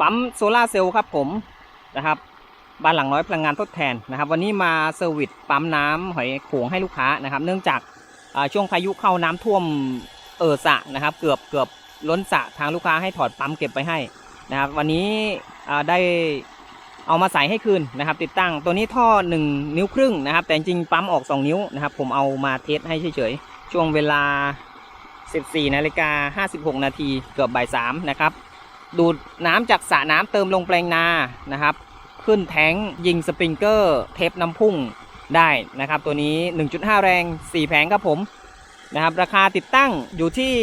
ปั๊มโซลาเซลล์ครับผมนะครับบ้านหลังน้อยพลังงานทดแทนนะครับ วันนี้มาเซอร์วิสปั๊มน้ำหอยโขงให้ลูกค้านะครับ เนื่องจากช่วงพายุเข้าน้ำท่วมเออสะนะครับ เกือบเกือบล้นสะทางลูกค้าให้ถอดปั๊มเก็บไปให้นะครับ วันนี้ได้เอามาใส่ให้คืนนะครับ ติดตั้งตัวนี้ท่อ 1 นิ้วครึ่งนะครับ แต่จริงปั๊มออก 2 นิ้วนะครับ ผมเอามาเทสให้เฉยๆช่วงเวลา 14นาฬิกา56นาทีเกือบบ่าย3นะครับ ดูดน้ำจากสระน้ำเติมลงแปลงนานะครับ ขึ้นแทงยิงสปริงเกอร์เทปน้ำพุ่งได้นะครับ ตัวนี้ 1.5 แรง 4 แผงครับผมนะครับ ราคาติดตั้งอยู่ที่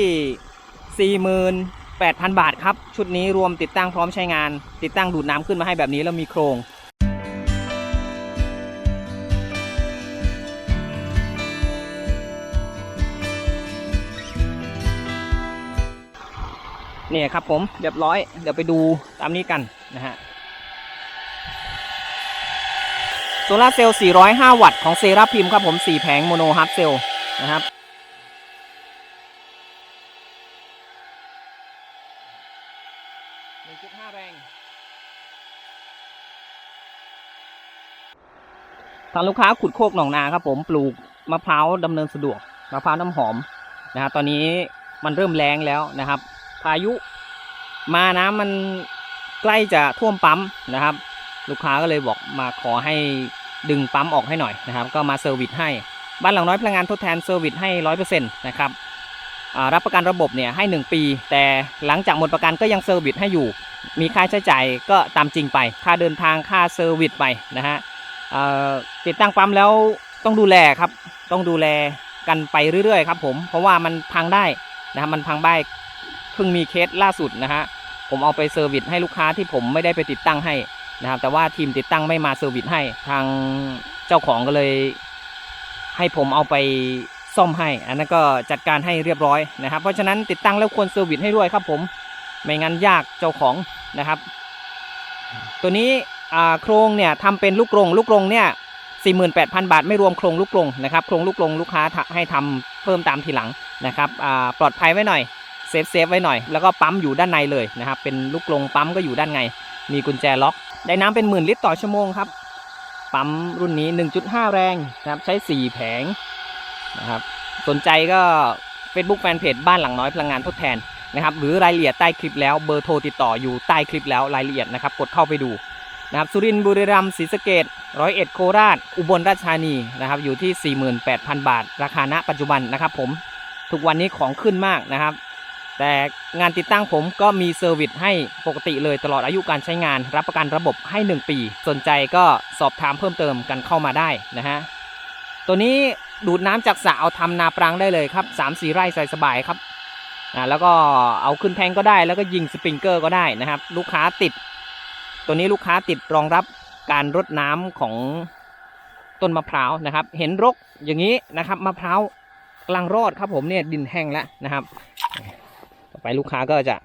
48,000 บาทครับ ชุดนี้รวมติดตั้งพร้อมใช้งาน ติดตั้งดูดน้ำขึ้นมาให้แบบนี้แล้วมีโครง เนี่ยครับผมเรียบร้อย เดี๋ยวไปดูตามนี้กันนะฮะโซลาเซลล์ 405 วัตต์ของเซราพิมครับผม 4 แผงโมโนฮาร์ดเซลล์นะครับ1.5แรงทางลูกค้าขุดโคกหนองนาครับผมปลูกมะพร้าวดำเนินสะดวกมะพร้าวน้ำหอมนะฮะตอนนี้มันเริ่มแรงแล้วนะครับ พายุ มาน้ำมันใกล้จะท่วมปั๊มนะครับ ลูกค้าก็เลยบอกมาขอให้ดึงปั๊มออกให้หน่อยนะครับ ก็มาเซอร์วิสให้บ้านหลังน้อยพลังงานทดแทนเซอร์วิสให้ร้อยเปอร์เซ็นต์นะครับรับประกันระบบเนี่ยให้ 1 ปี แต่หลังจากหมดประกันก็ยังเซอร์วิสให้อยู่ มีค่าใช้จ่ายก็ตามจริงไป ค่าเดินทางค่าเซอร์วิสไปนะฮะติดตั้งปั๊มแล้วต้องดูแลครับ ต้องดูแลกันไปเรื่อยๆครับผม เพราะว่ามันพังได้นะครับมันพังได้ เพิ่งมีเคสล่าสุดนะฮะผมเอาไปเซอร์วิสให้ลูกค้าที่ผมไม่ได้ไปติดตั้งให้นะครับ แต่ว่าทีมติดตั้งไม่มาเซอร์วิสให้ทางเจ้าของก็เลย ให้ผมเอาไปซ่อมให้ อันนั้นก็จัดการให้เรียบร้อยนะครับ เพราะฉะนั้นติดตั้งแล้วควรเซอร์วิสให้ด้วยครับผมไม่งั้นยากเจ้าของนะครับ ตัวนี้โครงเนี่ยทำเป็นลูกกรงลูกกรงเนี่ย48,000 บาท ไม่รวมโครงลูกกรงนะครับโครงลูกกรงลูกค้าให้ทำเพิ่มตามทีหลังนะครับปลอดภัยไว้หน่อย เซฟเซฟไว้หน่อย แล้วก็ปั๊มอยู่ด้านในเลยนะครับ เป็นลูกกลงปั๊มก็อยู่ด้านใน มีกุญแจล็อก ได้น้ำเป็นหมื่นลิตรต่อชั่วโมงครับ ปั๊มรุ่นนี้ 1.5 แรงนะครับ ใช้ 4 แผงนะครับ สนใจก็ Facebook Fanpage บ้านหลังน้อยพลังงานทดแทนนะครับ หรือรายละเอียดใต้คลิปแล้วเบอร์โทรติดต่ออยู่ใต้คลิปแล้วรายละเอียดนะครับ กดเข้าไปดูนะครับ สุรินทร์บุรีรัมย์ศรีสะเกดร้อยเอ็ดโคราช อุบลราชธานีนะครับ อยู่ที่ 48,000 บาท ราคาณปัจจุบันนะครับผม ทุกวันนี้ของขึ้นมากนะครับ แต่งานติดตั้งผมก็มีเซอร์วิสให้ปกติเลยตลอดอายุการใช้งาน รับประกันระบบให้ 1 ปี สนใจก็สอบถามเพิ่มเติมกันเข้ามาได้นะฮะ ตัวนี้ดูดน้ำจากสระเอาทำนาปรังได้เลยครับ3 4ไร่ใส่สบายครับอ่าแล้วก็เอาขึ้นแทงก็ได้ แล้วก็ยิงสปริงเกอร์ก็ได้นะครับ ลูกค้าติด ตัวนี้ลูกค้าติดรองรับการรดน้ำของต้นมะพร้าวนะครับ เห็นรกอย่างนี้นะครับมะพร้าวกำลังรอดครับผมเนี่ยดินแห้งแล้วนะครับ ไปลูกค้าก็จะ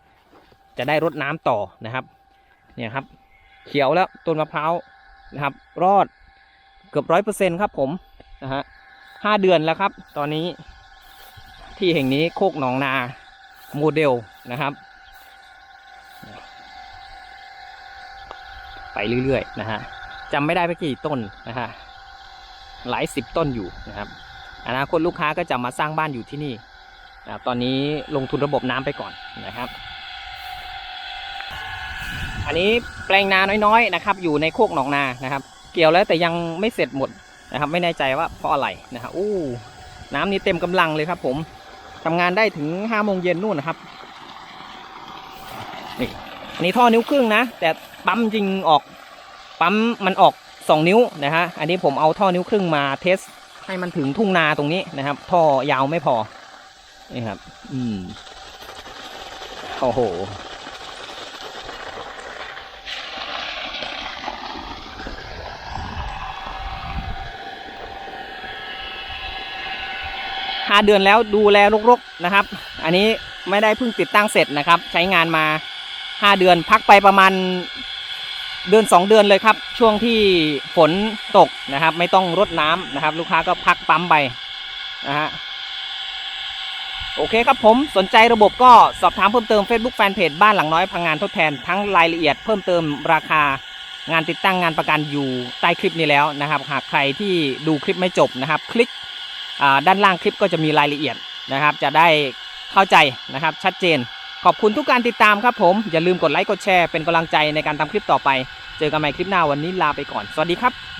จะได้รดน้ำต่อนะครับเนี่ยครับ เขียวแล้วต้นมะพร้าวนะครับ รอดเกือบร้อยเปอร์เซ็นครับผมนะฮะห้าเดือนแล้วครับ ตอนนี้ที่แห่งนี้โคกหนองนาโมเดลนะครับ ไปเรื่อยๆนะฮะจำไม่ได้ไปกี่ต้นนะฮะหลายสิบต้นอยู่นะครับ อนาคตลูกค้าก็จะมาสร้างบ้านอยู่ที่นี่ นะครับตอนนี้ลงทุนระบบน้ำไปก่อนนะครับ อันนี้แปลงนาน้อยๆนะครับ อยู่ในโคกหนองนานะครับ เกี่ยวแล้วแต่ยังไม่เสร็จหมดนะครับ ไม่แน่ใจว่าเพราะอะไรนะครับอู้น้ำนี้เต็มกำลังเลยครับ ผมทำงานได้ถึงห้าโมงเย็นนู่นนะครับนี่อันนี้ท่อนิ้วครึ่งนะ แต่ปั๊มจริงออกปั๊มมันออกสองนิ้วนะฮะอันนี้ผมเอาท่อนิ้วครึ่งมาเทสให้มันถึงทุ่งนาตรงนี้นะครับ ท่อยาวไม่พอ นี่ครับ อืมโอ้โห ห้าเดือนแล้วดูแลรกๆนะครับ อันนี้ไม่ได้เพิ่งติดตั้งเสร็จนะครับ ใช้งานมาห้าเดือนพักไปประมาณเดือนสองเดือนเลยครับ ช่วงที่ฝนตกนะครับ ไม่ต้องรดน้ำนะครับ ลูกค้าก็พักปั๊มไปนะฮะ โอเคครับผมสนใจระบบก็สอบถามเพิ่มเติม Facebook Fanpage บ้านหลังน้อยพังงานทดแทนทั้งรายละเอียดเพิ่มเติมราคางานติดตั้งงานประกันอยู่ใต้คลิปนี้แล้วนะครับ หากใครที่ดูคลิปไม่จบนะครับ คลิกด้านล่างคลิปก็จะมีรายละเอียดนะครับ จะได้เข้าใจนะครับชัดเจน ขอบคุณทุกการติดตามครับผม อย่าลืมกดไลค์กดแชร์เป็นกำลังใจในการทำคลิปต่อไป เจอกันใหม่คลิปหน้าวันนี้ลาไปก่อน สวัสดีครับ